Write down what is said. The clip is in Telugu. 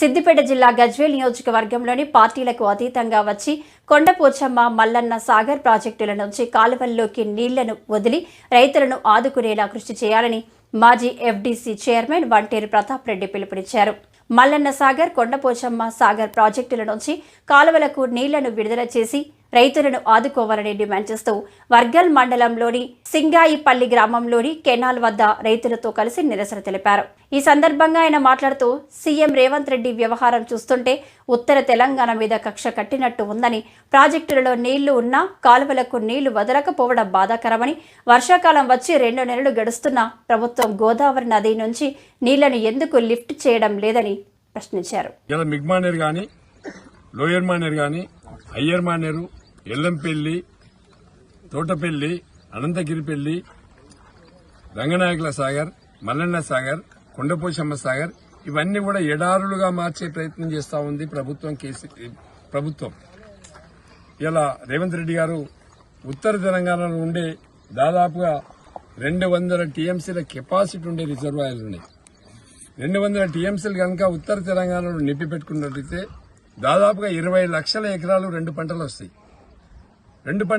సిద్దిపేట జిల్లా గజ్వేల్ నియోజకవర్గంలోని పార్టీలకు అతీతంగా వచ్చి కొండపోచమ్మ మల్లన్న సాగర్ ప్రాజెక్టుల నుంచి కాలువల్లోకి నీళ్ళను వదిలి రైతులను ఆదుకునేలా కృషి చేయాలని మాజీ ఎఫ్డీసీ చైర్మన్ వంటేరు ప్రతాప్ రెడ్డి పిలుపునిచ్చారు. మల్లన్న సాగర్ కొండపోచమ్మ సాగర్ ప్రాజెక్టుల నుంచి కాలువలకు నీళ్ళను విడుదల చేసి రైతులను ఆదుకోవాలని డిమాండ్ చేస్తూ వర్గల్ మండలంలోని సింగాయిపల్లి గ్రామంలోని కెనాల్ వద్ద రైతులతో కలిసి నిరసన తెలిపారు. ఈ సందర్భంగా ఆయన మాట్లాడుతూ సీఎం రేవంత్ రెడ్డి వ్యవహారం చూస్తుంటే ఉత్తర తెలంగాణ మీద కక్ష కట్టినట్టు ఉందని ప్రాజెక్టులలో నీళ్ళు ఉన్నా కాలువలకు నీళ్ళు వదలకపోవడం బాధాకరమని వర్షాకాలం వచ్చి రెండు నెలలు గడుస్తున్నా ప్రభుత్వం గోదావరి నది నుంచి నీళ్ళను ఎందుకు లిఫ్ట్ చేయడం లేదని ప్రశ్నించారు. లోయర్ మానేరు కానీ అయ్యర్ మానేరు ఎల్లంపల్లి తోటపల్లి అనంతగిరిపల్లి రంగనాయకుల సాగర్ మల్లన్న సాగర్ కొండపోచమ్మ సాగర్ ఇవన్నీ కూడా ఎడారులుగా మార్చే ప్రయత్నం చేస్తా ఉంది ప్రభుత్వం కేసీ ప్రభుత్వం. ఇలా రేవంత్ రెడ్డి గారు ఉత్తర తెలంగాణలో ఉండే దాదాపుగా రెండు వందల టీఎంసీల కెపాసిటీ ఉండే రిజర్వాయర్లు ఉన్నాయి రెండు వందల టీఎంసీలు కనుక ఉత్తర తెలంగాణలో నింపి పెట్టుకున్నట్లయితే దాదాపుగా ఇరవై లక్షల ఎకరాలు రెండు పంటలు వస్తాయి. రెండు పంట